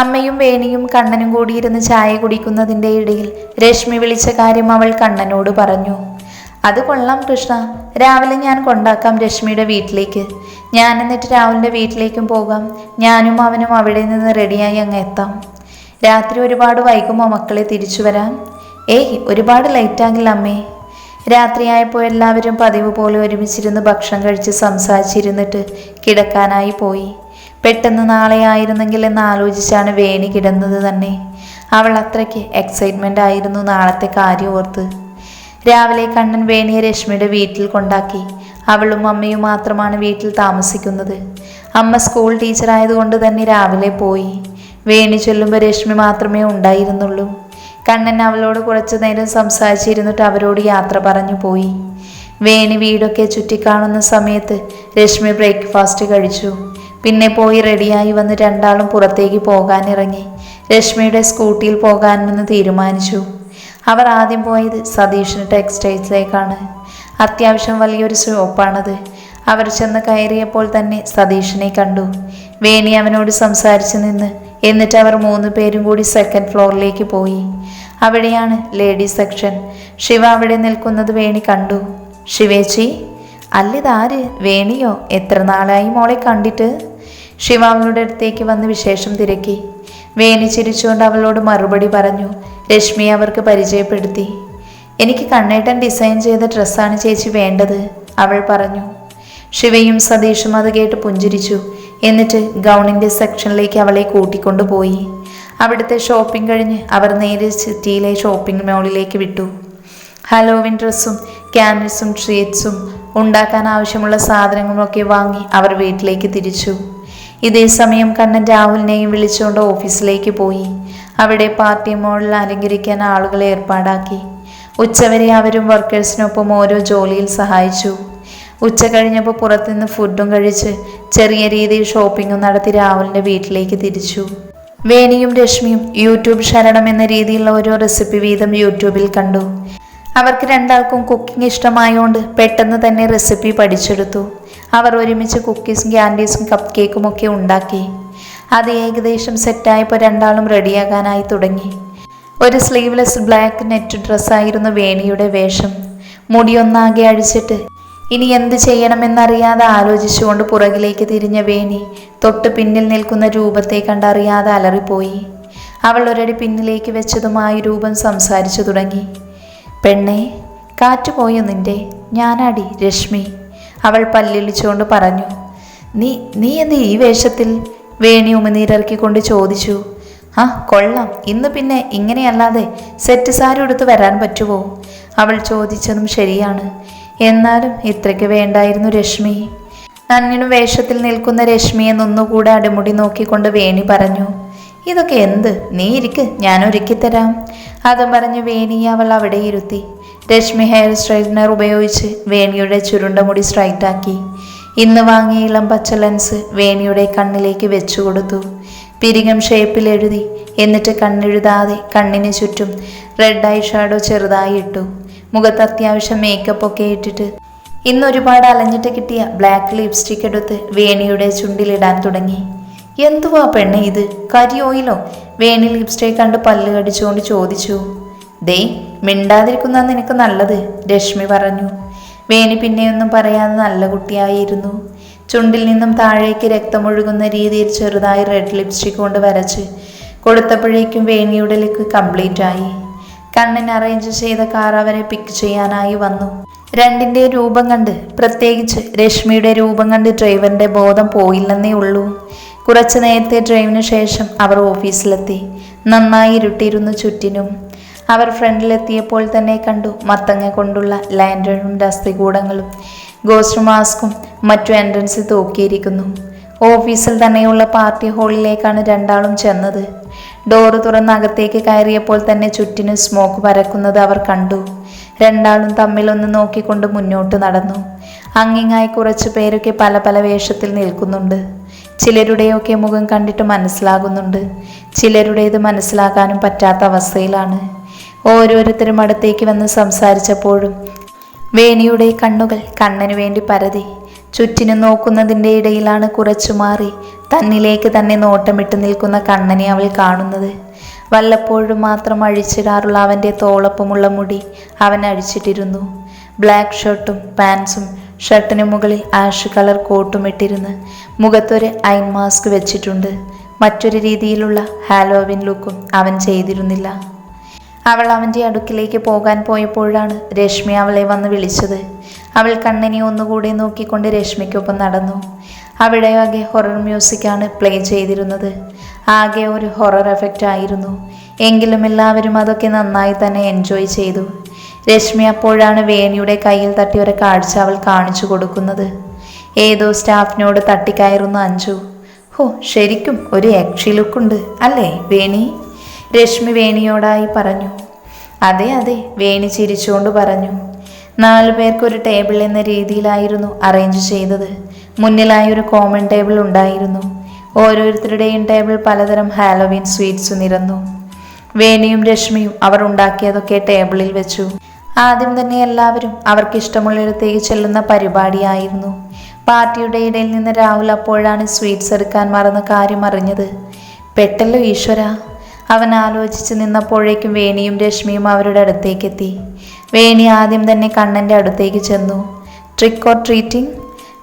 അമ്മയും വേണിയും കണ്ണനും കൂടിയിരുന്ന് ചായ കുടിക്കുന്നതിന്റെ ഇടയിൽ രശ്മി വിളിച്ച കാര്യം അവൾ കണ്ണനോട് പറഞ്ഞു. അത് കൊള്ളാം കൃഷ്ണ. രാവിലെ ഞാൻ കൊണ്ടാക്കാം രശ്മിയുടെ വീട്ടിലേക്ക്. ഞാൻ എന്നിട്ട് രാഹുലിന്റെ വീട്ടിലേക്കും പോകാം. ഞാനും അവനും അവിടെ നിന്ന് റെഡിയായി അങ്ങ് എത്താം. രാത്രി ഒരുപാട് വൈകുമോ മക്കളെ തിരിച്ചു വരാം? ഏയ് ഒരുപാട് ലൈറ്റാകില്ല അമ്മേ. രാത്രിയായപ്പോൾ എല്ലാവരും പതിവ് പോലെ ഒരുമിച്ചിരുന്ന് ഭക്ഷണം കഴിച്ച് സംസാരിച്ചിരുന്നിട്ട് കിടക്കാനായി പോയി. പെട്ടെന്ന് നാളെ ആയിരുന്നെങ്കിൽ എന്ന് ആലോചിച്ചാണ് വേണി കിടന്നത് തന്നെ. അവൾ അത്രയ്ക്ക് എക്സൈറ്റ്മെന്റ് ആയിരുന്നു നാളത്തെ കാര്യം ഓർത്ത്. രാവിലെ കണ്ണൻ വേണിയെ രശ്മിയുടെ വീട്ടിൽ കൊണ്ടാക്കി. അവളും അമ്മയും മാത്രമാണ് വീട്ടിൽ താമസിക്കുന്നത്. അമ്മ സ്കൂൾ ടീച്ചറായതുകൊണ്ട് തന്നെ രാവിലെ പോയി. വേണി ചൊല്ലുമ്പോൾ രശ്മി മാത്രമേ ഉണ്ടായിരുന്നുള്ളൂ. കണ്ണൻ അവളോട് കുറച്ചു നേരം സംസാരിച്ചിരുന്നിട്ട് അവരോട് യാത്ര പറഞ്ഞു പോയി. വേണി വീടൊക്കെ ചുറ്റിക്കാണുന്ന സമയത്ത് രശ്മി ബ്രേക്ക്ഫാസ്റ്റ് കഴിച്ചു. പിന്നെ പോയി റെഡിയായി വന്ന് രണ്ടാളും പുറത്തേക്ക് പോകാനിറങ്ങി. രശ്മിയുടെ സ്കൂട്ടിയിൽ പോകാമെന്ന് തീരുമാനിച്ചു. അവർ ആദ്യം പോയത് സതീഷിന് ടെക്സ്റ്റൈൽസിലേക്കാണ്. അത്യാവശ്യം വലിയൊരു ഷോപ്പാണത് അവർ ചെന്ന് കയറിയപ്പോൾ തന്നെ സതീഷിനെ കണ്ടു. വേണി അവനോട് സംസാരിച്ചു നിന്ന് എന്നിട്ട് അവർ മൂന്ന് പേരും കൂടി സെക്കൻഡ് ഫ്ലോറിലേക്ക് പോയി. അവിടെയാണ് ലേഡീസ് സെക്ഷൻ ശിവ അവിടെ നിൽക്കുന്നത് വേണി കണ്ടു. ശിവേച്ചി അല്ലിതാര് വേണിയോ എത്ര നാളായി മോളെ കണ്ടിട്ട്? ശിവ അവളുടെ അടുത്തേക്ക് വന്ന് വിശേഷം തിരക്കി. വേണി ചിരിച്ചുകൊണ്ട് അവളോട് മറുപടി പറഞ്ഞു രശ്മി അവർക്ക് പരിചയപ്പെടുത്തി. എനിക്ക് കണ്ണേട്ടൻ ഡിസൈൻ ചെയ്ത ഡ്രസ്സാണ് ചേച്ചി വേണ്ടത് അവൾ പറഞ്ഞു. ശിവയും സതീഷും അത് കേട്ട് പുഞ്ചിരിച്ചു. എന്നിട്ട് ഗൗണിന്റെ സെക്ഷനിലേക്ക് അവളെ കൂട്ടിക്കൊണ്ടുപോയി അവിടുത്തെ ഷോപ്പിംഗ് കഴിഞ്ഞ് അവർ നേരെ സിറ്റിയിലെ ഷോപ്പിംഗ് മോളിലേക്ക് വിട്ടു. ഹലോവിൻ ഡ്രസ്സും ക്യാൻവസും ഷീറ്റ്സും ഉണ്ടാക്കാൻ ആവശ്യമുള്ള സാധനങ്ങളൊക്കെ വാങ്ങി അവർ വീട്ടിലേക്ക് തിരിച്ചു. ഇതേ സമയം കണ്ണൻ രാഹുലിനെയും വിളിച്ചുകൊണ്ട് ഓഫീസിലേക്ക് പോയി. അവിടെ പാർട്ടി മോളിൽ അലങ്കരിക്കാൻ ആളുകളെ ഏർപ്പാടാക്കി. ഉച്ചവരെ അവരും വർക്കേഴ്സിനൊപ്പം ഓരോ ജോലിയിൽ സഹായിച്ചു. ഉച്ച കഴിഞ്ഞപ്പോൾ പുറത്തുനിന്ന് ഫുഡും കഴിച്ച് ചെറിയ രീതിയിൽ ഷോപ്പിങ്ങും നടത്തി രാഹുലിന്റെ വീട്ടിലേക്ക് തിരിച്ചു. വേണിയും രശ്മിയും യൂട്യൂബ് ശരണം എന്ന രീതിയിലുള്ള ഓരോ റെസിപ്പി വീതം യൂട്യൂബിൽ കണ്ടു. അവർക്ക് രണ്ടാൾക്കും കുക്കിംഗ് ഇഷ്ടമായതുകൊണ്ട് പെട്ടെന്ന് തന്നെ റെസിപ്പി പഠിച്ചെടുത്തു. അവർ ഒരുമിച്ച് കുക്കീസും ക്യാൻഡീസും കപ്പ് കേക്കും ഒക്കെ ഉണ്ടാക്കി. അത് ഏകദേശം സെറ്റായപ്പോൾ രണ്ടാളും റെഡിയാകാനായി തുടങ്ങി. ഒരു സ്ലീവ്ലെസ് ബ്ലാക്ക് നെറ്റ് ഡ്രസ്സായിരുന്നു വേണിയുടെ വേഷം. മുടിയൊന്നാകെ അഴിച്ചിട്ട് ഇനി എന്ത് ചെയ്യണമെന്നറിയാതെ ആലോചിച്ചുകൊണ്ട് പുറകിലേക്ക് തിരിഞ്ഞ വേണി തൊട്ട് പിന്നിൽ നിൽക്കുന്ന രൂപത്തെ കണ്ടറിയാതെ അലറിപ്പോയി. അവൾ ഒരടി പിന്നിലേക്ക് വെച്ചതുമായി രൂപം സംസാരിച്ചു തുടങ്ങി. പെണ്ണെ കാറ്റുപോയോ നിന്റെ? ഞാനാടി രശ്മി. അവൾ പല്ലിളിച്ചുകൊണ്ട് പറഞ്ഞു നീ നീ എന്ത് ഈ വേഷത്തിൽ? വേണി ഉമിനീരിറക്കിക്കൊണ്ട് ചോദിച്ചു ആ കൊള്ളാം. ഇന്ന് പിന്നെ ഇങ്ങനെയല്ലാതെ സെറ്റ് സാരി എടുത്ത് വരാൻ പറ്റുമോ അവൾ ചോദിച്ചതും ശരിയാണ്. എന്നാലും ഇത്രയ്ക്ക് വേണ്ടായിരുന്നു രശ്മി. നന്നിനും വേഷത്തിൽ നിൽക്കുന്ന രശ്മിയെ നിന്നുകൂടെ അടിമുടി നോക്കിക്കൊണ്ട് വേണി പറഞ്ഞു ഇതൊക്കെ എന്ത്? നീ ഇരിക്ക് ഞാൻ ഒരുക്കിത്തരാം അതും പറഞ്ഞ് വേണിയെ അവൾ അവിടെ ഇരുത്തി. രശ്മി ഹെയർ സ്ട്രൈറ്റ്നർ ഉപയോഗിച്ച് വേണിയുടെ ചുരുണ്ട മുടി സ്ട്രൈറ്റാക്കി ഇന്ന് വാങ്ങിയ ഇളം പച്ച ലെൻസ് വേണിയുടെ കണ്ണിലേക്ക് വെച്ചു കൊടുത്തു. പിരികം ഷേപ്പിൽ എഴുതി. എന്നിട്ട് കണ്ണെഴുതാതെ കണ്ണിന് ചുറ്റും റെഡ് ഐ ഷാഡോ ചെറുതായി ഇട്ടു. മുഖത്ത് അത്യാവശ്യം മേക്കപ്പ് ഒക്കെ ഇട്ടിട്ട്. ഇന്ന് ഒരുപാട് അലഞ്ഞിട്ട് കിട്ടിയ ബ്ലാക്ക് ലിപ്സ്റ്റിക് എടുത്ത് വേണിയുടെ ചുണ്ടിലിടാൻ തുടങ്ങി. എന്തുവാ പെണ്ണെ ഇത്? കരിയോയിലോ വേണി ലിപ്സ്റ്റിക് കണ്ട് പല്ല് കടിച്ചുകൊണ്ട് ചോദിച്ചു. ദേ മിണ്ടാതിരിക്കുന്ന നിനക്ക് നല്ലത് രശ്മി പറഞ്ഞു. വേണി പിന്നെയൊന്നും പറയാതെ നല്ല കുട്ടിയായിരുന്നു. ചുണ്ടിൽ നിന്നും താഴേക്ക് രക്തമൊഴുകുന്ന രീതിയിൽ ചെറുതായി റെഡ് ലിപ്സ്റ്റിക് കൊണ്ട് വരച്ച് കൊടുത്തപ്പോഴേക്കും വേണിയുടെ ലുക്ക് കംപ്ലീറ്റ് ആയി. കണ്ണിന് അറേഞ്ച് ചെയ്ത കാർ അവരെ പിക്ക് ചെയ്യാനായി വന്നു. രണ്ടിന്റെ രൂപം കണ്ട് പ്രത്യേകിച്ച് രശ്മിയുടെ രൂപം കണ്ട് ഡ്രൈവറിന്റെ ബോധം പോയില്ലെന്നേ ഉള്ളൂ. കുറച്ചു നേരത്തെ ഡ്രൈവിന് ശേഷം അവർ ഓഫീസിലെത്തി. നന്നായി ഇരുട്ടിയിരുന്നു ചുറ്റിനും അവർ ഫ്രണ്ടിലെത്തിയപ്പോൾ തന്നെ കണ്ടു മത്തങ്ങ കൊണ്ടുള്ള ലാൻഡറും ദസ്തികൂടങ്ങളും ഗോസ്റ്റ് മാസ്കും മറ്റു എൻട്രൻസിൽ തൂക്കിയിരിക്കുന്നു. ഓഫീസിൽ തന്നെയുള്ള പാർട്ടി ഹാളിലേക്കാണ് രണ്ടാളും ചെന്നത്. ഡോറ് തുറന്ന് അകത്തേക്ക് കയറിയപ്പോൾ തന്നെ ചുറ്റിന് സ്മോക്ക് പരക്കുന്നത് അവർ കണ്ടു. രണ്ടാളും തമ്മിലൊന്ന് നോക്കിക്കൊണ്ട് മുന്നോട്ട് നടന്നു. അങ്ങിങ്ങായി കുറച്ചു പേരൊക്കെ പല പല വേഷത്തിൽ നിൽക്കുന്നുണ്ട്. ചിലരുടെയൊക്കെ മുഖം കണ്ടിട്ട് മനസ്സിലാകുന്നുണ്ട്. ചിലരുടേത് മനസ്സിലാക്കാനും പറ്റാത്ത അവസ്ഥയിലാണ്. ഓരോരുത്തരും അടുത്തേക്ക് വന്ന് സംസാരിച്ചപ്പോഴും വേണിയുടെ കണ്ണുകൾ കണ്ണനു വേണ്ടി പരതി. ചുറ്റിനു നോക്കുന്നതിന്റെ ഇടയിലാണ് കുറച്ചു മാറി തന്നിലേക്ക് തന്നെ നോട്ടമിട്ട് നിൽക്കുന്ന കണ്ണനെ അവൾ കാണുന്നത്. വല്ലപ്പോഴും മാത്രം അഴിച്ചിടാറുള്ള അവന്റെ തോളപ്പമുള്ള മുടി അവൻ അഴിച്ചിട്ടിരുന്നു. ബ്ലാക്ക് ഷർട്ടും പാൻസും ഷർട്ടിന് മുകളിൽ ആഷ് കളർ കോട്ടും ഇട്ടിരുന്ന് മുഖത്തൊരു ഐൻ മാസ്ക് വെച്ചിട്ടുണ്ട്. മറ്റൊരു രീതിയിലുള്ള ഹാലോവിൻ ലുക്കും അവൻ ചെയ്തിരുന്നില്ല. അവൾ അവന്റെ അടുക്കിലേക്ക് പോകാൻ പോയപ്പോഴാണ് രശ്മി അവളെ വന്ന് വിളിച്ചത്. അവൾ കണ്ണിനെ ഒന്നുകൂടി നോക്കിക്കൊണ്ട് രശ്മിക്കൊപ്പം നടന്നു. അവിടെ ആകെ ഹൊറർ മ്യൂസിക്കാണ് പ്ലേ ചെയ്തിരുന്നത്. ആകെ ഒരു ഹൊറർ എഫക്റ്റ് ആയിരുന്നു എങ്കിലും എല്ലാവരും അതൊക്കെ നന്നായി തന്നെ എൻജോയ് ചെയ്തു. രശ്മി അപ്പോഴാണ് വേണിയുടെ കയ്യിൽ തട്ടി ഒരു കാഴ്ച അവൾ കാണിച്ചു കൊടുക്കുന്നത്. ഏതോ സ്റ്റാഫിനോട് തട്ടിക്കയറുന്ന അഞ്ചു ഹോ ശരിക്കും ഒരു യക്ഷി ലുക്കുണ്ട് അല്ലേ വേണി? രശ്മി വേണിയോടായി പറഞ്ഞു. അതെ അതെ വേണി ചിരിച്ചുകൊണ്ട് പറഞ്ഞു. നാലു പേർക്കൊരു ടേബിൾ എന്ന രീതിയിലായിരുന്നു അറേഞ്ച് ചെയ്തത്. മുന്നിലായി ഒരു കോമൺ ടേബിൾ ഉണ്ടായിരുന്നു. ഓരോരുത്തരുടെയും ടേബിൾ പലതരം ഹാലോവീൻ സ്വീറ്റ്സ് നിരന്നു. വേണിയും രശ്മിയും അവർ ഉണ്ടാക്കിയതൊക്കെ ടേബിളിൽ വെച്ചു. ആദ്യം തന്നെ എല്ലാവരും അവർക്ക് ഇഷ്ടമുള്ളിടത്തേക്ക് ചെല്ലുന്ന പരിപാടിയായിരുന്നു. പാർട്ടിയുടെ ഇടയിൽ നിന്ന് രാഹുൽ അപ്പോഴാണ് സ്വീറ്റ്സ് എടുക്കാൻ മറന്ന കാര്യം അറിഞ്ഞത്. പെട്ടല്ലോ ഈശ്വര. അവൻ ആലോചിച്ച് നിന്നപ്പോഴേക്കും വേണിയും രശ്മിയും അവരുടെ അടുത്തേക്ക് എത്തി വേണി ആദ്യം തന്നെ കണ്ണന്റെ അടുത്തേക്ക് ചെന്നു. ട്രിക്ക് ഓർ ട്രീറ്റിംഗ്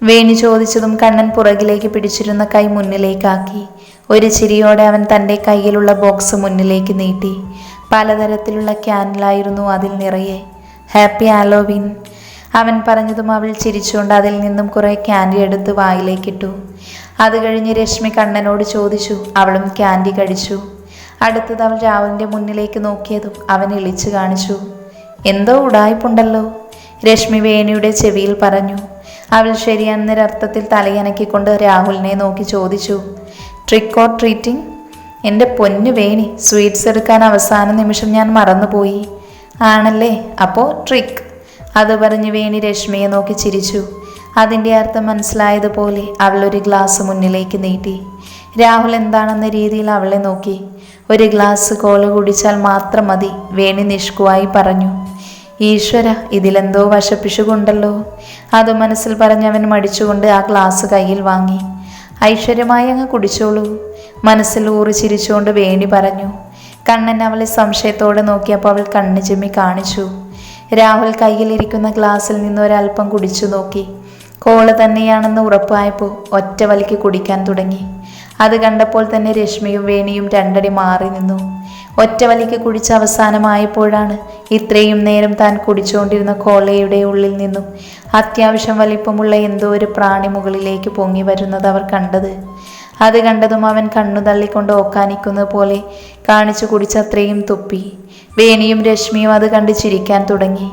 വേണി ചോദിച്ചതും കണ്ണൻ പുറകിലേക്ക് പിടിച്ചിരുന്ന കൈ മുന്നിലേക്കാക്കി. ഒരു ചിരിയോടെ അവൻ തന്റെ കയ്യിലുള്ള ബോക്സ് മുന്നിലേക്ക് നീട്ടി. പലതരത്തിലുള്ള ക്യാനിലായിരുന്നു അതിൽ നിറയെ. ഹാപ്പി ആലോവിൻ അവൻ പറഞ്ഞതും അവൾ ചിരിച്ചുകൊണ്ട് അതിൽ നിന്നും കുറേ ക്യാൻഡി എടുത്ത് വായിലേക്കിട്ടു. അത് കഴിഞ്ഞ് രശ്മി കണ്ണനോട് ചോദിച്ചു അവളും ക്യാൻഡി കഴിച്ചു? അടുത്തത് അവൾ രാഹുലിന്റെ മുന്നിലേക്ക് നോക്കിയതും അവൻ ഇളിച്ചു കാണിച്ചു. എന്തോ ഉടായ്പുണ്ടല്ലോ രശ്മി വേണിയുടെ ചെവിയിൽ പറഞ്ഞു. അവൾ ശരിയെന്നൊരർത്ഥത്തിൽ തലയനക്കിക്കൊണ്ട് രാഹുലിനെ നോക്കി ചോദിച്ചു ട്രിക്ക് ഓർ ട്രീറ്റിംഗ് എന്റെ പൊന്നു വേണി സ്വീറ്റ്സ് എടുക്കാൻ അവസാന നിമിഷം ഞാൻ മറന്നുപോയി. ആണല്ലേ? അപ്പോൾ ട്രിക്ക് അത് പറഞ്ഞ് വേണി രശ്മിയെ നോക്കി ചിരിച്ചു. അതിന്റെ അർത്ഥം മനസ്സിലായതുപോലെ അവൾ ഒരു ഗ്ലാസ് മുന്നിലേക്ക് നീട്ടി. രാഹുൽ എന്താണെന്ന രീതിയിൽ അവളെ നോക്കി. ഒരു ഗ്ലാസ് കോൾ കുടിച്ചാൽ മാത്രം മതി വേണി നിഷ്കുവായി പറഞ്ഞു. ഈശ്വര ഇതിലെന്തോ വശപ്പിശുകൊണ്ടല്ലോ. അത് മനസ്സിൽ പറഞ്ഞവൻ മടിച്ചുകൊണ്ട് ആ ഗ്ലാസ് കയ്യിൽ വാങ്ങി. ഐശ്വര്യമായി അങ്ങ് കുടിച്ചോളൂ. മനസ്സിൽ ഊറി ചിരിച്ചുകൊണ്ട് വേണി പറഞ്ഞു. കണ്ണൻ അവളെ സംശയത്തോടെ നോക്കിയപ്പോൾ അവൾ കണ്ണു ചിമ്മി കാണിച്ചു. രാഹുൽ കയ്യിലിരിക്കുന്ന ഗ്ലാസ്സിൽ നിന്ന് ഒരല്പം കുടിച്ചു നോക്കി. കോൾ തന്നെയാണെന്ന് ഉറപ്പായപ്പോൾ ഒറ്റ വലിക്ക് കുടിക്കാൻ തുടങ്ങി. അത് കണ്ടപ്പോൾ തന്നെ രശ്മിയും വേണിയും രണ്ടടി മാറി നിന്നു. ഒറ്റ വലിക്ക് കുടിച്ച അവസാനമായപ്പോഴാണ് ഇത്രയും നേരം താൻ കുടിച്ചുകൊണ്ടിരുന്ന കോളയുടെ ഉള്ളിൽ നിന്നും അത്യാവശ്യം വലിപ്പമുള്ള എന്തോ ഒരു പ്രാണി മുകളിലേക്ക് പൊങ്ങി വരുന്നത് അവർ കണ്ടത്. അത് കണ്ടതും അവൻ കണ്ണു തള്ളിക്കൊണ്ട് ഓക്കാനിക്കുന്ന പോലെ കാണിച്ചു കുടിച്ചത്രയും തുപ്പി. വേണിയും രശ്മിയും അത് കണ്ട് ചിരിക്കാൻ തുടങ്ങി.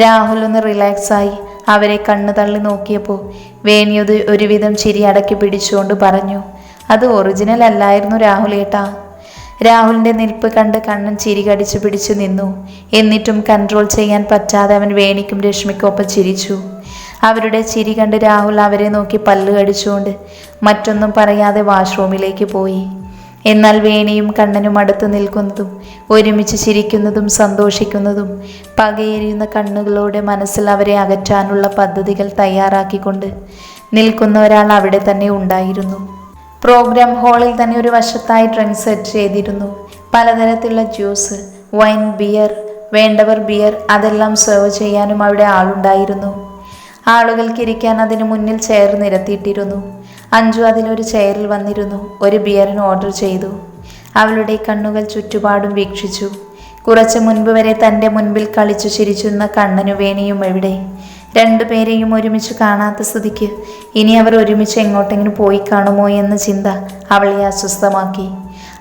രാഹുൽ ഒന്ന് റിലാക്സായി അവരെ കണ്ണു തള്ളി നോക്കിയപ്പോൾ വേണിയത് ഒരുവിധം ചിരി അടക്കി പിടിച്ചുകൊണ്ട് പറഞ്ഞു അത് ഒറിജിനൽ അല്ലായിരുന്നു രാഹുൽ ഏട്ടാ. രാഹുലിന്റെ നിൽപ്പ് കണ്ട് കണ്ണൻ ചിരി കടിച്ചു പിടിച്ചു നിന്നു. എന്നിട്ടും കൺട്രോൾ ചെയ്യാൻ പറ്റാതെ അവൻ വേണിക്കും രശ്മിക്കൊപ്പം ചിരിച്ചു. അവരുടെ ചിരി കണ്ട് രാഹുൽ അവരെ നോക്കി പല്ല് കടിച്ചുകൊണ്ട് മറ്റൊന്നും പറയാതെ വാഷ്റൂമിലേക്ക് പോയി. എന്നാൽ വേണിയും കണ്ണനും അടുത്ത് നിൽക്കുന്നതും ഒരുമിച്ച് ചിരിക്കുന്നതും സന്തോഷിക്കുന്നതും പകയെരിയുന്ന കണ്ണുകളോടെ മനസ്സിൽ അവരെ അകറ്റാനുള്ള പദ്ധതികൾ തയ്യാറാക്കിക്കൊണ്ട് നിൽക്കുന്ന ഒരാൾ അവിടെ തന്നെ ഉണ്ടായിരുന്നു. പ്രോഗ്രാം ഹാളിൽ തന്നെ ഒരു വശത്തായി ഡ്രിങ്ക് സെറ്റ് ചെയ്തിരുന്നു. പലതരത്തിലുള്ള ജ്യൂസ് വൈൻ ബിയർ വേണ്ടവർ ബിയർ അതെല്ലാം സെർവ് ചെയ്യാനും അവിടെ ആളുണ്ടായിരുന്നു. ആളുകൾക്ക് ഇരിക്കാൻ അതിനു മുന്നിൽ ചെയർ നിരത്തിയിട്ടിരുന്നു. അഞ്ജു അതിലൊരു ചെയറിൽ വന്നിരുന്നു. ഒരു ബിയറിന് ഓർഡർ ചെയ്തു. അവളുടെ കണ്ണുകൾ ചുറ്റുപാടും വീക്ഷിച്ചു. കുറച്ച് മുൻപ് വരെ തന്റെ മുൻപിൽ കളിച്ചു ചിരിച്ചിരുന്ന കണ്ണനു വേണിയും എവിടെ? രണ്ടുപേരെയും ഒരുമിച്ച് കാണാത്ത സ്ഥിതിക്ക് ഇനി അവർ ഒരുമിച്ച് എങ്ങോട്ടെങ്കിലും പോയി കാണുമോ എന്ന ചിന്ത അവളെ അസ്വസ്ഥമാക്കി.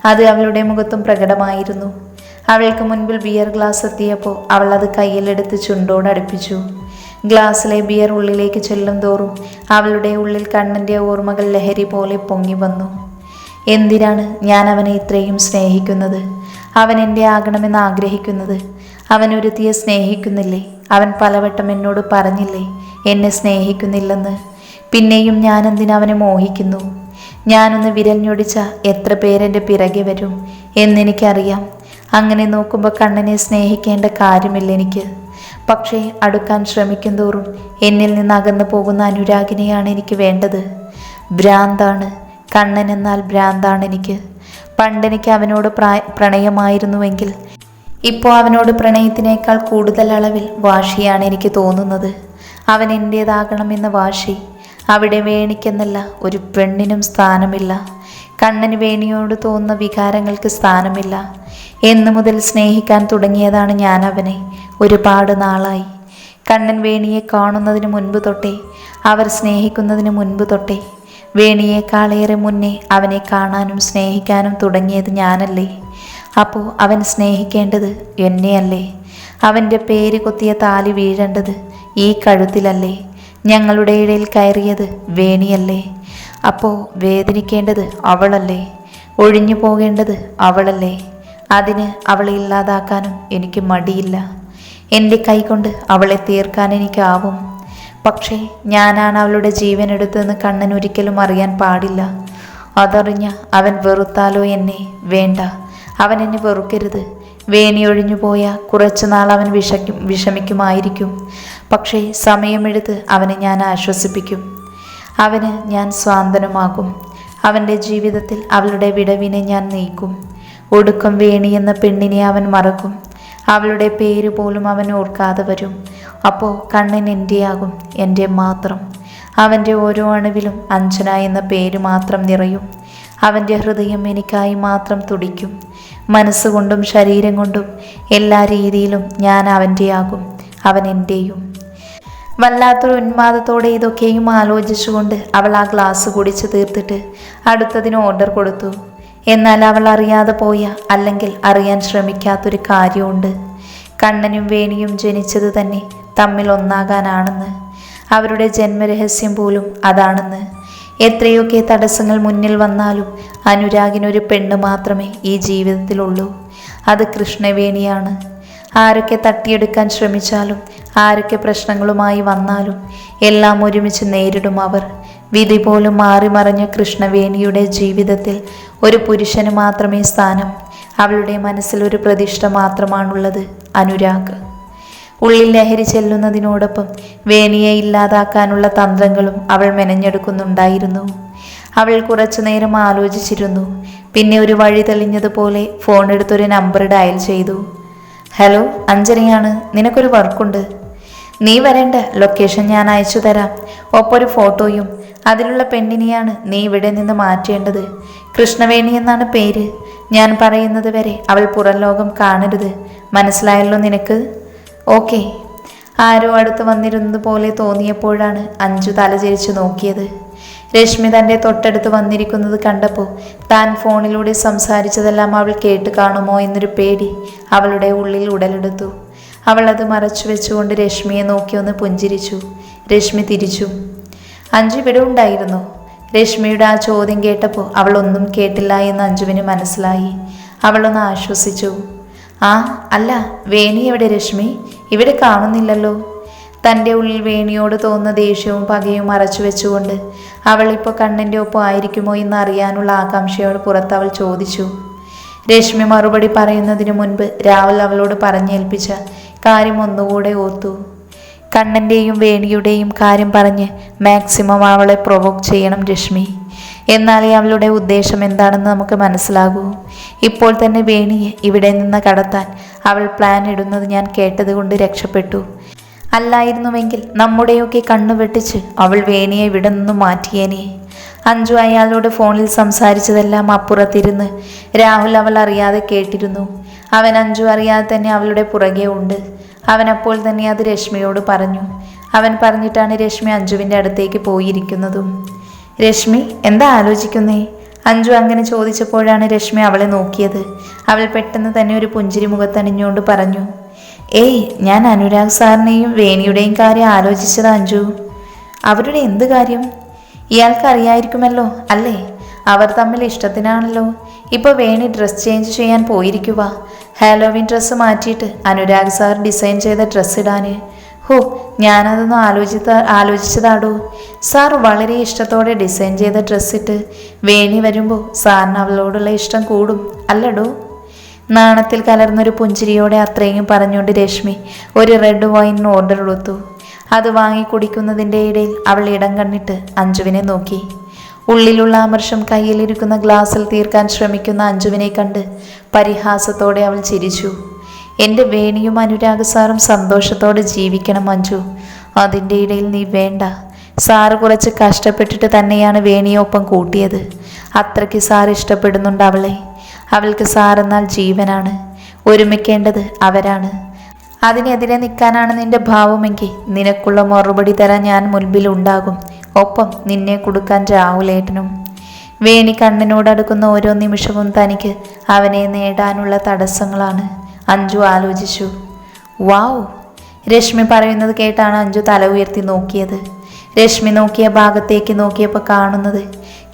അത് അവളുടെ മുഖത്തും പ്രകടമായിരുന്നു. അവൾക്ക് മുൻപിൽ ബിയർ ഗ്ലാസ് എത്തിയപ്പോൾ അവൾ അത് കയ്യിലെടുത്ത് ചുണ്ടോട് അടുപ്പിച്ചു ഗ്ലാസ്സിലെ ബിയർ ഉള്ളിലേക്ക് ചെല്ലും തോറും അവളുടെ ഉള്ളിൽ കണ്ണന്റെ ഓർമ്മകൾ ലഹരി പോലെ പൊങ്ങി വന്നു. എന്തിനാണ് ഞാൻ അവനെ ഇത്രയും സ്നേഹിക്കുന്നത്? അവൻ എന്റെ ആകണമെന്ന് ആഗ്രഹിക്കുന്നത്. അവൻ ഒരുത്തിയെ സ്നേഹിക്കുന്നില്ലേ? അവൻ പലവട്ടം എന്നോട് പറഞ്ഞില്ലേ എന്നെ സ്നേഹിക്കുന്നില്ലെന്ന്. പിന്നെയും ഞാൻ എന്തിനവനെ മോഹിക്കുന്നു? ഞാനൊന്ന് വിരൽ ഞൊടിച്ച എത്ര പേരെന്റെ പിറകെ വരും? എന്നെനിക്കറിയാം. അങ്ങനെ നോക്കുമ്പോൾ കണ്ണനെ സ്നേഹിക്കേണ്ട കാര്യമില്ല എനിക്ക് പക്ഷേ അടുക്കാൻ ശ്രമിക്കും തോറും എന്നിൽ നിന്ന് അകന്നു പോകുന്ന അനുരാഗിനെയാണ് എനിക്ക് വേണ്ടത്. ഭ്രാന്താണ്. കണ്ണൻ എന്നാൽ ഭ്രാന്താണ് എനിക്ക്. പണ്ടെനിക്ക് അവനോട് പ്രണയമായിരുന്നുവെങ്കിൽ ഇപ്പോൾ അവനോട് പ്രണയത്തിനേക്കാൾ കൂടുതൽ അളവിൽ വാശിയാണ് എനിക്ക് തോന്നുന്നത്. അവൻ എന്റേതാകണമെന്ന വാശി. അവിടെ വേണിക്കെന്നല്ല ഒരു പെണ്ണിനും സ്ഥാനമില്ല. കണ്ണന് വേണിയോട് തോന്നുന്ന വികാരങ്ങൾക്ക് സ്ഥാനമില്ല. എന്നു മുതൽ സ്നേഹിക്കാൻ തുടങ്ങിയതാണ് ഞാൻ അവനെ ഒരുപാട് നാളായി. കണ്ണൻ വേണിയെ കാണുന്നതിന് മുൻപ് തൊട്ടേ അവർ സ്നേഹിക്കുന്നതിന് മുൻപ് തൊട്ടേ വേണിയേക്കാളേറെ മുന്നേ അവനെ കാണാനും സ്നേഹിക്കാനും തുടങ്ങിയത് ഞാനല്ലേ. അപ്പോൾ അവൻ സ്നേഹിക്കേണ്ടത് എന്നെയല്ലേ. അവന്റെ പേര് കൊത്തിയ താലി വീഴേണ്ടത് ഈ കഴുത്തിലല്ലേ. ഞങ്ങളുടെ ഇടയിൽ കയറിയത് വേണിയല്ലേ. അപ്പോൾ വേദനിക്കേണ്ടത് അവളല്ലേ. ഒഴിഞ്ഞു പോകേണ്ടത് അവളല്ലേ. അതിന് അവളെ ഇല്ലാതാക്കാനും എനിക്ക് മടിയില്ല. എന്റെ കൈകൊണ്ട് അവളെ തീർക്കാൻ എനിക്കാവും. പക്ഷേ ഞാനാണ് അവളുടെ ജീവൻ എടുത്തതെന്ന് കണ്ണൻ ഒരിക്കലും അറിയാൻ പാടില്ല. അതറിഞ്ഞ അവൻ വെറുത്താലോ എന്നെ? വേണ്ട. അവൻ എന്നെ വെറുക്കരുത്. വേണി പോയ കുറച്ചു നാൾ അവൻ വിഷയ്ക്കും വിഷമിക്കുമായിരിക്കും. പക്ഷേ സമയമെടുത്ത് അവനെ ഞാൻ ആശ്വസിപ്പിക്കും. അവന് ഞാൻ സ്വാന്തനമാകും. അവന്റെ ജീവിതത്തിൽ അവളുടെ വിടവിനെ ഞാൻ നീക്കും. ഒടുക്കം വേണി എന്ന പെണ്ണിനെ അവൻ മറക്കും. അവളുടെ പേര് പോലും അവൻ ഓർക്കാതെ വരും. അപ്പോൾ കണ്ണൻ എന്റെയാകും എന്റെ മാത്രം. അവന്റെ ഓരോ അണുവിലും അഞ്ജന എന്ന പേര് മാത്രം നിറയും. അവന്റെ ഹൃദയം എനിക്കായി മാത്രം തുടിക്കും. മനസ്സുകൊണ്ടും ശരീരം കൊണ്ടും എല്ലാ രീതിയിലും ഞാൻ അവന്റെയാകും. അവൻ എന്റെയും. വല്ലാത്തൊരു ഉന്മാദത്തോടെ ഇതൊക്കെയും ആലോചിച്ചുകൊണ്ട് അവൾ ആ ഗ്ലാസ് കുടിച്ച് തീർത്തിട്ട് അടുത്തതിന് ഓർഡർ കൊടുത്തു. എന്നാൽ അവൾ അറിയാതെ പോയ അല്ലെങ്കിൽ അറിയാൻ ശ്രമിക്കാത്തൊരു കാര്യമുണ്ട്. കണ്ണനും വേണിയും ജനിച്ചത് തന്നെ തമ്മിൽ ഒന്നാകാനാണെന്ന്. അവരുടെ ജന്മരഹസ്യം പോലും അതാണെന്ന്. എത്രയൊക്കെ തടസ്സങ്ങൾ മുന്നിൽ വന്നാലും അനുരാഗിനൊരു പെണ്ണ് മാത്രമേ ഈ ജീവിതത്തിലുള്ളൂ. അത് കൃഷ്ണവേണിയാണ്. ആരൊക്കെ തട്ടിയെടുക്കാൻ ശ്രമിച്ചാലും ആരൊക്കെ പ്രശ്നങ്ങളുമായി വന്നാലും എല്ലാം ഒരുമിച്ച് നേരിടും അവർ. വിധി പോലും മാറിമറിഞ്ഞ കൃഷ്ണവേണിയുടെ ജീവിതത്തിൽ ഒരു പുരുഷന് മാത്രമേ സ്ഥാനം അവളുടെ മനസ്സിൽ ഒരു പ്രതിഷ്ഠ മാത്രമാണുള്ളത് അനുരാഗ്. ഉള്ളിൽ ലഹരി ചെല്ലുന്നതിനോടൊപ്പം വേണിയെ ഇല്ലാതാക്കാനുള്ള തന്ത്രങ്ങളും അവൾ മെനഞ്ഞെടുക്കുന്നുണ്ടായിരുന്നു. അവൾ കുറച്ചു നേരം ആലോചിച്ചിരുന്നു. പിന്നെ ഒരു വഴി തെളിഞ്ഞതുപോലെ ഫോൺ എടുത്തൊരു നമ്പർ ഡയൽ ചെയ്തു. ഹലോ അഞ്ജനയാണ് നിനക്കൊരു വർക്കുണ്ട്. നീ വരേണ്ട. ലൊക്കേഷൻ ഞാൻ അയച്ചു തരാം. ഒപ്പൊരു ഫോട്ടോയും. അതിലുള്ള പെണ്ണിനെയാണ് നീ ഇവിടെ നിന്ന് മാറ്റേണ്ടത്. കൃഷ്ണവേണി എന്നാണ് പേര്. ഞാൻ പറയുന്നത് വരെ അവൾ പുറം ലോകം കാണരുത്. മനസ്സിലായല്ലോ നിനക്ക്? ഓക്കെ. ആരോ അടുത്ത് വന്നിരുന്നത് പോലെ തോന്നിയപ്പോഴാണ് അഞ്ചു തലചരിച്ചു നോക്കിയത്. രശ്മി തന്റെ തൊട്ടടുത്ത് വന്നിരിക്കുന്നത് കണ്ടപ്പോൾ താൻ ഫോണിലൂടെ സംസാരിച്ചതെല്ലാം അവൾ കേട്ട് കാണുമോ എന്നൊരു പേടി അവളുടെ ഉള്ളിൽ ഉടലെടുത്തു. അവൾ അത് മറച്ചു വെച്ചുകൊണ്ട് രശ്മിയെ നോക്കി ഒന്ന് പുഞ്ചിരിച്ചു. രശ്മി തിരിച്ചു. അഞ്ചു ഇവിടെ ഉണ്ടായിരുന്നു? രശ്മിയുടെ ആ ചോദ്യം കേട്ടപ്പോൾ അവൾ ഒന്നും കേട്ടില്ല എന്ന് അഞ്ജുവിന് മനസ്സിലായി. അവളൊന്ന് ആശ്വസിച്ചു. ആ അല്ല വേണി എവിടെ രശ്മി? ഇവിടെ കാണുന്നില്ലല്ലോ. തന്റെ ഉള്ളിൽ വേണിയോട് തോന്നുന്ന ദേഷ്യവും പകയും മറച്ചു വെച്ചുകൊണ്ട് അവൾ ഇപ്പോൾ കണ്ണന്റെ ഒപ്പം ആയിരിക്കുമോ എന്ന് അറിയാനുള്ള ആകാംക്ഷയോട് പുറത്ത് അവൾ ചോദിച്ചു. രശ്മി മറുപടി പറയുന്നതിന് മുൻപ് രാഹുൽ അവളോട് പറഞ്ഞേൽപ്പിച്ച കാര്യം ഒന്നുകൂടെ ഓർത്തു. കണ്ണന്റെയും വേണിയുടെയും കാര്യം പറഞ്ഞ് മാക്സിമം അവളെ പ്രൊവോക്ക് ചെയ്യണം രശ്മി. എന്നാലേ അവളുടെ ഉദ്ദേശം എന്താണെന്ന് നമുക്ക് മനസ്സിലാകൂ. ഇപ്പോൾ തന്നെ വേണിയെ ഇവിടെ നിന്ന് കടത്താൻ അവൾ പ്ലാൻ ഇടുന്നത് ഞാൻ കേട്ടതുകൊണ്ട് രക്ഷപ്പെട്ടു. അല്ലായിരുന്നുവെങ്കിൽ നമ്മുടെയൊക്കെ കണ്ണു വെട്ടിച്ച് അവൾ വേനയെ ഇവിടെ നിന്നും മാറ്റിയേനെ. അഞ്ജു അയാളോട് ഫോണിൽ സംസാരിച്ചതെല്ലാം അപ്പുറത്തിരുന്ന് രാഹുൽ അവൾ അറിയാതെ കേട്ടിരുന്നു. അവൻ അഞ്ജു അറിയാതെ തന്നെ അവളുടെ പുറകെ ഉണ്ട്. അവൻ അപ്പോൾ തന്നെ അത് രശ്മിയോട് പറഞ്ഞു. അവൻ പറഞ്ഞിട്ടാണ് രശ്മി അഞ്ജുവിന്റെ അടുത്തേക്ക് പോയിരിക്കുന്നതും. രശ്മി എന്താ ആലോചിക്കുന്നേ? അഞ്ജു അങ്ങനെ ചോദിച്ചപ്പോഴാണ് രശ്മി അവളെ നോക്കിയത്. അവൾ പെട്ടെന്ന് തന്നെ ഒരു പുഞ്ചിരി മുഖത്തണിഞ്ഞുകൊണ്ട് പറഞ്ഞു ഏയ് ഞാൻ അനുരാഗ് സാറിനെയും വേണിയുടെയും കാര്യം ആലോചിച്ചത് അഞ്ജു. അവരുടെ എന്ത് കാര്യം? ഇയാൾക്ക് അറിയായിരിക്കുമല്ലോ അല്ലേ? അവർ തമ്മിൽ ഇഷ്ടത്തിനാണല്ലോ. ഇപ്പോൾ വേണി ഡ്രസ് ചേഞ്ച് ചെയ്യാൻ പോയിരിക്കുക ഹാലോവിൻ ഡ്രസ്സ് മാറ്റിയിട്ട് അനുരാഗ് സാർ ഡിസൈൻ ചെയ്ത ഡ്രസ്സ് ഇടാൻ ഹോ ഞാനതൊന്നും ആലോചിത്ത ആലോചിച്ചതാടോ? സാർ വളരെ ഇഷ്ടത്തോടെ ഡിസൈൻ ചെയ്ത ഡ്രസ്സിട്ട് വേണി വരുമ്പോൾ സാറിന് അവളോടുള്ള ഇഷ്ടം കൂടും അല്ലടോ? നാണത്തിൽ കലർന്നൊരു പുഞ്ചിരിയോടെ അത്രയും പറഞ്ഞുകൊണ്ട് രശ്മി ഒരു റെഡ് വൈൻ ഓർഡർ കൊടുത്തു. അത് വാങ്ങി കുടിക്കുന്നതിന്റെ ഇടയിൽ അവൾ ഇടം കണ്ടിട്ട് അഞ്ജുവിനെ നോക്കി. ഉള്ളിലുള്ള അമർഷം കയ്യിലിരിക്കുന്ന ഗ്ലാസ്സിൽ തീർക്കാൻ ശ്രമിക്കുന്ന അഞ്ജുവിനെ കണ്ട് പരിഹാസത്തോടെ അവൾ ചിരിച്ചു. എന്റെ വേണിയും അനുരാഗ് സാറും സന്തോഷത്തോടെ ജീവിക്കണം അഞ്ജു അതിന്റെ ഇടയിൽ നീ വേണ്ട. സാറ് കുറച്ച് കഷ്ടപ്പെട്ടിട്ട് തന്നെയാണ് വേണിയൊപ്പം കൂട്ടിയത്. അത്രയ്ക്ക് സാർ ഇഷ്ടപ്പെടുന്നുണ്ട് അവളെ. അവൾക്ക് സാറെന്നാൽ ജീവനാണ്. ഒരുമിക്കേണ്ടത് അവരാണ്. അതിനെതിരെ നിൽക്കാനാണ് നിന്റെ ഭാവമെങ്കിൽ നിനക്കുള്ള മറുപടി തരാൻ ഞാൻ മുൻപിൽ ഉണ്ടാകും. ഒപ്പം നിന്നെ കൊടുക്കാൻ രാഹുലേട്ടനും. വേണി കണ്ണിനോടടുക്കുന്ന ഓരോ നിമിഷവും തനിക്ക് അവനെ നേടാനുള്ള തടസ്സങ്ങളാണ്. അഞ്ജു ആലോചിച്ചു. വാവ്. രശ്മി പറയുന്നത് കേട്ടാണ് അഞ്ജു തല ഉയർത്തി നോക്കിയത്. രശ്മി നോക്കിയ ഭാഗത്തേക്ക് നോക്കിയപ്പോൾ കാണുന്നത്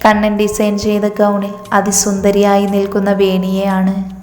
കണ്ണൻ ഡിസൈൻ ചെയ്ത ഗൗണിൽ അതിസുന്ദരിയായി നിൽക്കുന്ന വേണിയെയാണ്.